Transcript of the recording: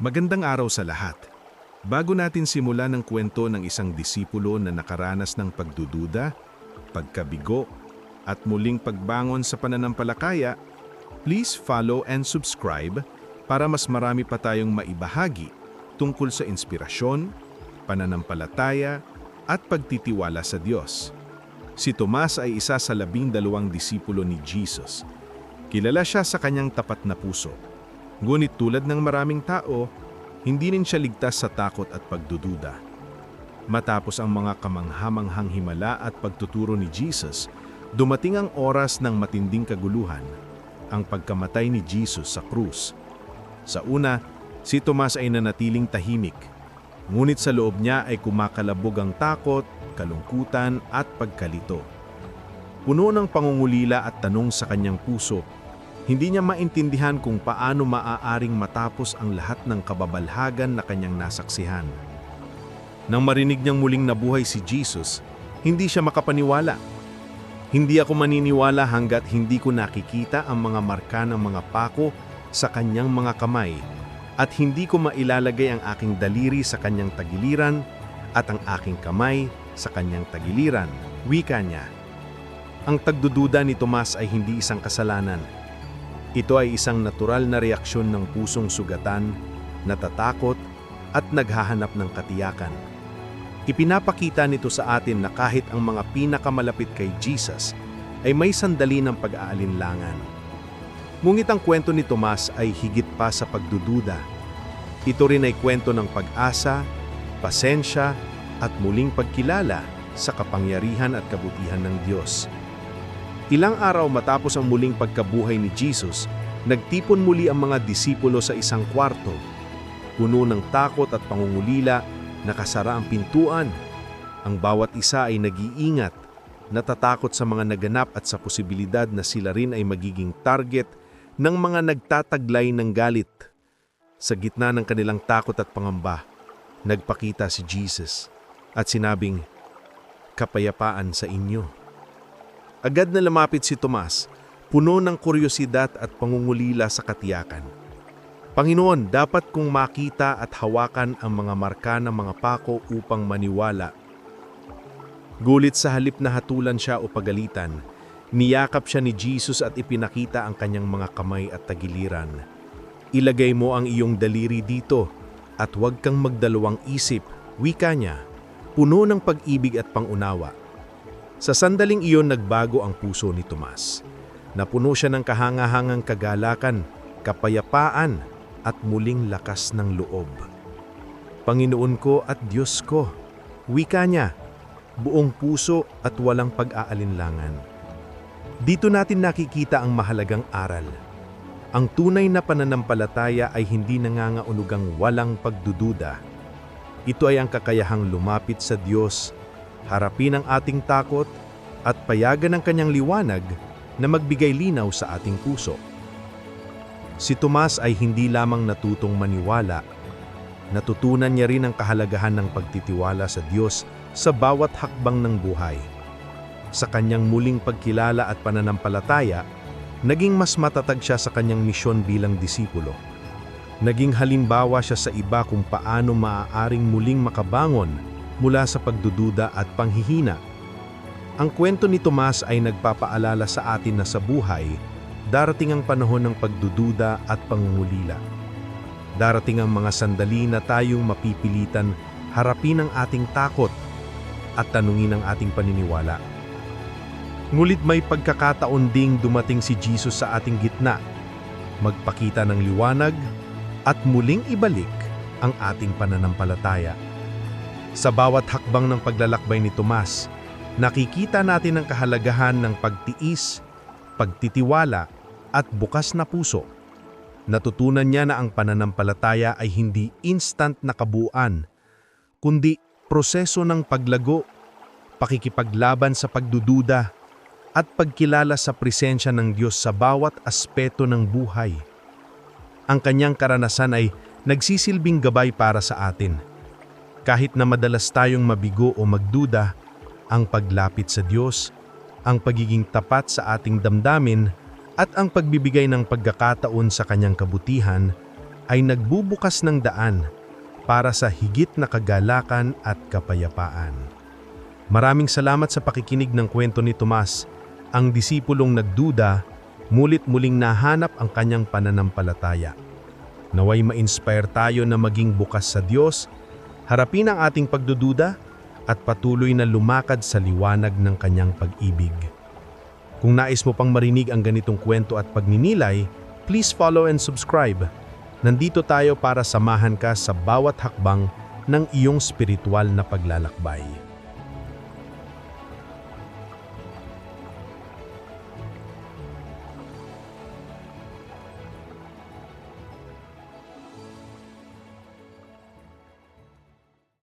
Magandang araw sa lahat. Bago natin simulan ang kwento ng isang disipulo na nakaranas ng pagdududa, pagkabigo, at muling pagbangon sa pananampalataya, please follow and subscribe para mas marami pa tayong maibahagi tungkol sa inspirasyon, pananampalataya, at pagtitiwala sa Diyos. Si Tomas ay isa sa labing dalawang disipulo ni Jesus. Kilala siya sa kanyang tapat na puso. Ngunit tulad ng maraming tao, hindi rin siya ligtas sa takot at pagdududa. Matapos ang mga kamanghamanghang himala at pagtuturo ni Jesus, dumating ang oras ng matinding kaguluhan, ang pagkamatay ni Jesus sa krus. Sa una, si Tomas ay nanatiling tahimik, ngunit sa loob niya ay kumakalabog ang takot, kalungkutan at pagkalito. Puno ng pangungulila at tanong sa kanyang puso, hindi niya maintindihan kung paano maaaring matapos ang lahat ng kababalhagan na kanyang nasaksihan. Nang marinig niyang muling nabuhay si Jesus, hindi siya makapaniwala. Hindi ako maniniwala hanggat hindi ko nakikita ang mga marka ng mga pako sa kanyang mga kamay at hindi ko mailalagay ang aking daliri sa kanyang tagiliran at ang aking kamay sa kanyang tagiliran, wika niya. Ang tagdududa ni Tomas ay hindi isang kasalanan. Ito ay isang natural na reaksyon ng pusong sugatan, natatakot at naghahanap ng katiyakan. Ipinapakita nito sa atin na kahit ang mga pinakamalapit kay Jesus ay may sandali ng pag-aalinlangan. Ngunit ang kwento ni Tomas ay higit pa sa pagdududa. Ito rin ay kwento ng pag-asa, pasensya at muling pagkilala sa kapangyarihan at kabutihan ng Diyos. Ilang araw matapos ang muling pagkabuhay ni Jesus, nagtipon muli ang mga disipulo sa isang kwarto. Puno ng takot at pangungulila, nakasara ang pintuan. Ang bawat isa ay nag-iingat, natatakot sa mga naganap at sa posibilidad na sila rin ay magiging target ng mga nagtataglay ng galit. Sa gitna ng kanilang takot at pangamba, nagpakita si Jesus at sinabing, Kapayapaan sa inyo. Agad na lumapit si Tomas, puno ng kuryosidad at pangungulila sa katiyakan. Panginoon, dapat kong makita at hawakan ang mga marka ng mga pako upang maniwala. Gulit sa halip na hatulan siya o pagalitan, niyakap siya ni Jesus at ipinakita ang kanyang mga kamay at tagiliran. Ilagay mo ang iyong daliri dito at huwag kang magdalawang isip, wika niya, puno ng pag-ibig at pangunawa. Sa sandaling iyon nagbago ang puso ni Tomas. Napuno siya ng kahangahangang kagalakan, kapayapaan at muling lakas ng loob. Panginoon ko at Diyos ko, wika niya, buong puso at walang pag-aalinlangan. Dito natin nakikita ang mahalagang aral. Ang tunay na pananampalataya ay hindi nangangaunugang walang pagdududa. Ito ay ang kakayahang lumapit sa Diyos, harapin ang ating takot at payagan ang kanyang liwanag na magbigay linaw sa ating puso. Si Tomas ay hindi lamang natutong maniwala, natutunan niya rin ang kahalagahan ng pagtitiwala sa Diyos sa bawat hakbang ng buhay. Sa kanyang muling pagkilala at pananampalataya, naging mas matatag siya sa kanyang misyon bilang disipulo. Naging halimbawa siya sa iba kung paano maaaring muling makabangon mula sa pagdududa at panghihina. Ang kwento ni Tomas ay nagpapaalala sa atin na sa buhay, darating ang panahon ng pagdududa at pangungulila. Darating ang mga sandali na tayong mapipilitan harapin ang ating takot at tanungin ang ating paniniwala. Ngulit may pagkakataon ding dumating si Jesus sa ating gitna, magpakita ng liwanag at muling ibalik ang ating pananampalataya. Sa bawat hakbang ng paglalakbay ni Tomas, nakikita natin ang kahalagahan ng pagtiis, pagtitiwala at bukas na puso. Natutunan niya na ang pananampalataya ay hindi instant na kabuuan, kundi proseso ng paglago, pakikipaglaban sa pagdududa, at pagkilala sa presensya ng Diyos sa bawat aspeto ng buhay. Ang kanyang karanasan ay nagsisilbing gabay para sa atin. Kahit na madalas tayong mabigo o magduda, ang paglapit sa Diyos, ang pagiging tapat sa ating damdamin, at ang pagbibigay ng pagkakataon sa kanyang kabutihan ay nagbubukas ng daan para sa higit na kagalakan at kapayapaan. Maraming salamat sa pakikinig ng kwento ni Tomas, ang disipulong nagduda, mulit muling nahanap ang kanyang pananampalataya. Naway ma-inspire tayo na maging bukas sa Diyos, harapin ang ating pagdududa at patuloy na lumakad sa liwanag ng kanyang pag-ibig. Kung nais mo pang marinig ang ganitong kwento at pagninilay, please follow and subscribe. Nandito tayo para samahan ka sa bawat hakbang ng iyong spiritual na paglalakbay.